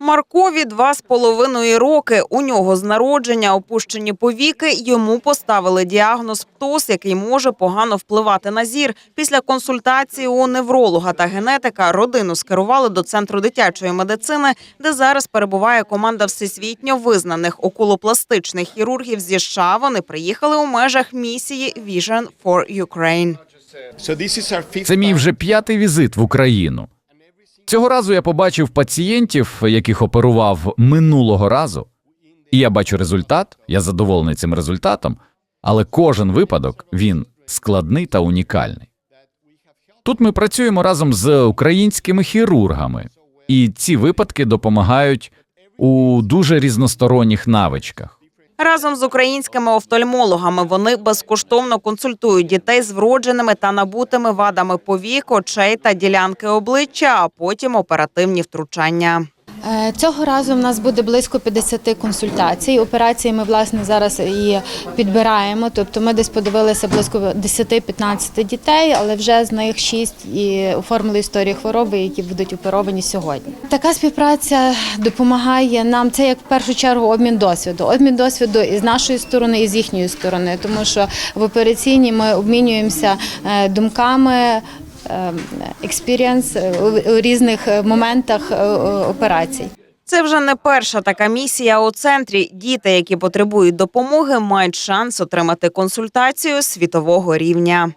Маркові два з половиною роки. У нього з народження опущені повіки. Йому поставили діагноз птоз, який може погано впливати на зір. Після консультації у невролога та генетика родину скерували до центру дитячої медицини, де зараз перебуває команда всесвітньо визнаних окулопластичних хірургів зі США. Вони приїхали у межах місії Vision for Ukraine. Це мій вже п'ятий візит в Україну. Цього разу я побачив пацієнтів, яких оперував минулого разу, і я бачу результат. Я задоволений цим результатом, але кожен випадок він складний та унікальний. Тут ми працюємо разом з українськими хірургами, і ці випадки допомагають у дуже різносторонніх навичках. Разом з українськими офтальмологами вони безкоштовно консультують дітей з вродженими та набутими вадами повік, очей та ділянки обличчя, а потім оперативні втручання. Е, Цього разу в нас буде близько 50 консультацій. Операції ми власне зараз і підбираємо. Тобто ми десь подивилися близько 10-15 дітей, але вже з них 6 і оформили історії хвороби, які будуть оперовані сьогодні. Така співпраця допомагає нам. Це як в першу чергу обмін досвіду. Обмін досвіду і з нашої сторони, і з їхньої сторони, тому що в операційній ми обмінюємося е, думками. Експірієнс у різних е, моментах е, операцій. Це вже не перша така місія у центрі. Діти, які потребують допомоги, мають шанс отримати консультацію світового рівня.